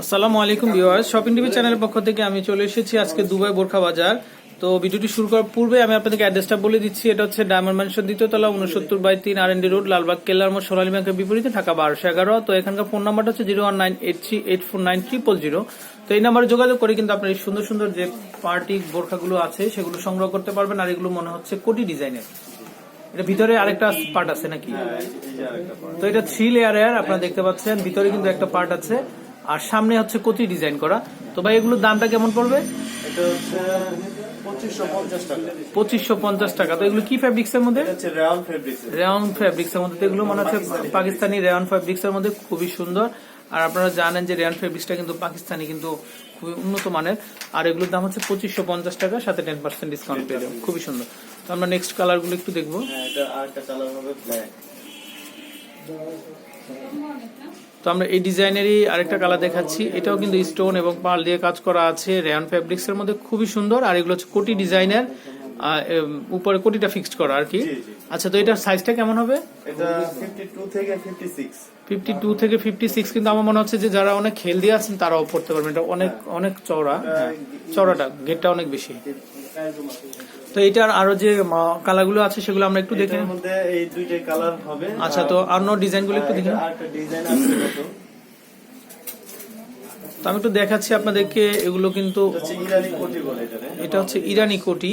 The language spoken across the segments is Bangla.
আসসালামু আলাইকুম ভিউয়ার্স। শপিং টিভি চ্যানেলের পক্ষ থেকে আমি চলে এসেছি আজকে দুবাই বোরখা বাজার। তো ভিডিওটি শুরু করার পূর্বে আমি আপনাদেরকে অ্যাড্রেসটা বলে দিচ্ছি। এটা হচ্ছে ডায়মন্ড ম্যানশন দ্বিতীয় তলা উনসত্তর বাই তিন আর এনডি রোড লালবাগ কেল্লার মোড় সোনালী ব্যাংকের বিপরীতে ঢাকা বারোশো এগারো। তো এখানকার ফোন নাম্বারটা হচ্ছে zero one nine eight three eight four nine triple zero. তো এই নাম্বারে যোগাযোগ করে কিন্তু আপনার এই সুন্দর সুন্দর যে পার্টি বোরখাগুলো আছে সেগুলো সংগ্রহ করতে পারবেন। আর এগুলো মনে হচ্ছে কোটি ডিজাইনের। এটা ভিতরে আরেকটা পার্ট আছে নাকি? তো এটা থ্রি লেয়ারের আপনারা দেখতে পাচ্ছেন। ভিতরে কিন্তু একটা পার্ট আছে। আর সামনে হচ্ছে কতি ডিজাইন করা তো ভাই এগুলোর দামটা কেমন পড়বে এটা হচ্ছে পঁচিশশো পঞ্চাশ টাকা তো এগুলো কি ফ্যাব্রিক্স এর মধ্যে রেওয়ান ফেব্রিক্স ফ্যাব্রিক্স এর মধ্যে এগুলো মনে হচ্ছে পাকিস্তানি রেয়ন ফ্যাব্রিক্স এর মধ্যে খুবই সুন্দর আর আপনারা জানেন যে রেয়ন ফ্যাব্রিক্সটা কিন্তু পাকিস্তানি কিন্তু খুবই উন্নত মানের আর এগুলোর দাম হচ্ছে পঁচিশশো পঞ্চাশ টাকা সাথে টেন পার্সেন্ট ডিসকাউন্ট পেয়ে যাবেন খুবই সুন্দর তো আমরা নেক্সট কালারগুলো একটু দেখব হ্যাঁ এটা আরেকটা কালার হবে ব্ল্যাক তো আমরা এই ডিজাইনেরই আরেকটা কালার দেখাচ্ছি। এটাও কিন্তু স্টোন এবং পাল দিয়ে কাজ করা আছে। রেয়ন ফ্যাব্রিক্স এর মধ্যে খুবই সুন্দর। আর এগুলো হচ্ছে কোটি ডিজাইনের উপরে কোটিটা ফিক্সড করা আর কি। আচ্ছা তো এটার সাইজটা কেমন হবে? এটা ফিফটি টু থেকে ফিফটি সিক্স ফিফটি টু থেকে ফিফটি সিক্স কিন্তু আমার মনে হচ্ছে যে যারা অনেক হেলদি আছেন তারাও পড়তে পারবেন। এটা অনেক অনেক চওড়া। হ্যাঁ, চওড়াটা গেটটা অনেক বেশি। তো এটার আরও যে কালারগুলো আছে সেগুলো আমরা একটু দেখে এটার মধ্যে এই দুইটাই কালার হবে। আচ্ছা তো অন্য ডিজাইনগুলো একটু দেখে নিন। আরেকটা ডিজাইন আছে তো আমি একটু দেখাচ্ছি আপনাদেরকে এগুলো কিন্তু এটা হচ্ছে ইরানি কোটি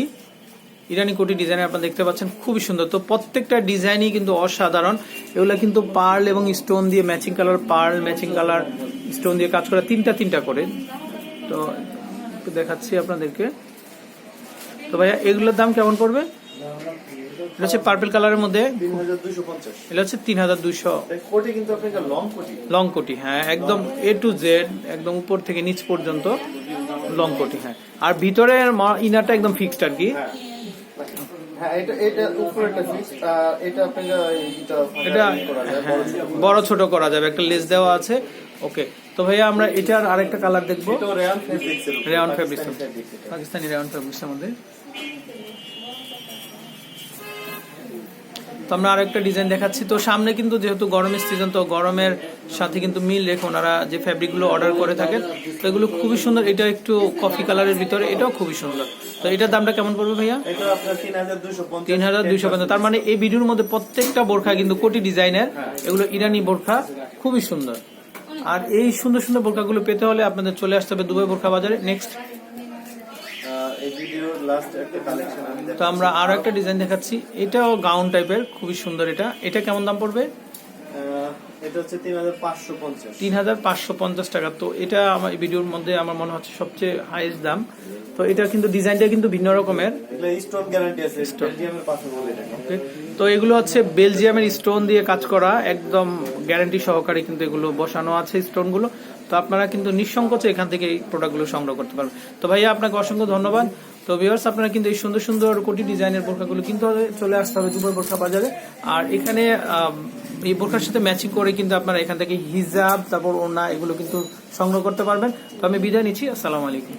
ইরানি কোটি। ডিজাইন আপনারা দেখতে পাচ্ছেন খুবই সুন্দর। তো প্রত্যেকটা ডিজাইনই কিন্তু অসাধারণ। এগুলো কিন্তু পার্ল এবং স্টোন দিয়ে matching colour pearl matching colour stone দিয়ে কাজ করা তিনটা তিনটা করে। তো দেখাচ্ছি আপনাদেরকে। তো ভাইয়া এগুলোর দাম কেমন পড়বে? এটা হচ্ছে পার্পল কালারের মধ্যে। তিন হাজার দুইশো পঞ্চাশ। এটা হচ্ছে তিন হাজার দুইশো কোটি কিন্তু আপনার লং কোটি হ্যাঁ একদম এ টু জেড একদম উপর থেকে নিচ পর্যন্ত লং কোটি হ্যাঁ। আর ভিতরের ইনারটা একদম ফিক্সড আর কি। হ্যাঁ। হ্যাঁ এটা। বড় ছোট করা যাবে। একটা লেস দেওয়া আছে। ওকে তো ভাইয়া আমরা এটার আরেকটা কালার দেখব। Rayon fabrics Pakistani rayon fabrics এর মধ্যে। তো আমরা আরেকটা ডিজাইন দেখাচ্ছি। তো সামনে কিন্তু যেহেতু গরমের সিজন তো গরমের সাথে কিন্তু মিল রেখে ওনারা যে ফ্যাব্রিকগুলো অর্ডার করে থাকেন তো এগুলো খুবই সুন্দর। এটা একটু কফি কালারের ভিতরে এটাও খুবই সুন্দর। তো এটার দামটা কেমন পড়বে ভাইয়া? তিন হাজার দুইশো পঞ্চাশ। তিন হাজার দুইশো পঞ্চাশ। তার মানে এই ভিডিওর মধ্যে প্রত্যেকটা বোরখা কিন্তু কোটি ডিজাইনের এগুলো ইরানি বোরখা খুবই সুন্দর। আর এই সুন্দর সুন্দর বোরখাগুলো পেতে হলে আপনাদের চলে আসতে হবে দুবাই বোরখা বাজারে। নেক্সট তো আমরা আরও একটা ডিজাইন দেখাচ্ছি। এটাও গাউন টাইপের খুবই সুন্দর এটা। এটা কেমন দাম পড়বে? এটা হচ্ছে তিন হাজার পাঁচশো পঞ্চাশ। তিন হাজার পাঁচশো পঞ্চাশ টাকা। তো এটা আমার ভিডিওর মধ্যে আমার মনে হচ্ছে সবচেয়ে হাইয়েস্ট দাম। তো এটা কিন্তু ডিজাইনটা কিন্তু ভিন্ন রকমের। স্টোন গ্যারান্টি আছে বেলজিয়ামের পাথর বলে এটাকে। তো এগুলো হচ্ছে বেলজিয়ামের স্টোন দিয়ে কাজ করা একদম গ্যারান্টি সহকারে কিন্তু এগুলো বসানো আছে স্টোনগুলো তো আপনারা কিন্তু নিঃসংকোচে এখান থেকে এই প্রোডাক্টগুলো সংগ্রহ করতে পারবেন। তো ভাইয়া আপনাকে অসংখ্য ধন্যবাদ। তো ভিউয়ার্স আপনারা কিন্তু এই সুন্দর সুন্দর কোটি ডিজাইনের বোরখাগুলো কিন্তু চলে আসতে হবে দুপুর বোরখা বাজারে। আর এখানে এই বোরখার সাথে ম্যাচিং করে কিন্তু আপনারা এখান থেকে হিজাব, তারপর ওনা এগুলো কিন্তু সংগ্রহ করতে পারবেন। তো আমি বিদায় নিচ্ছি। আসসালামু আলাইকুম।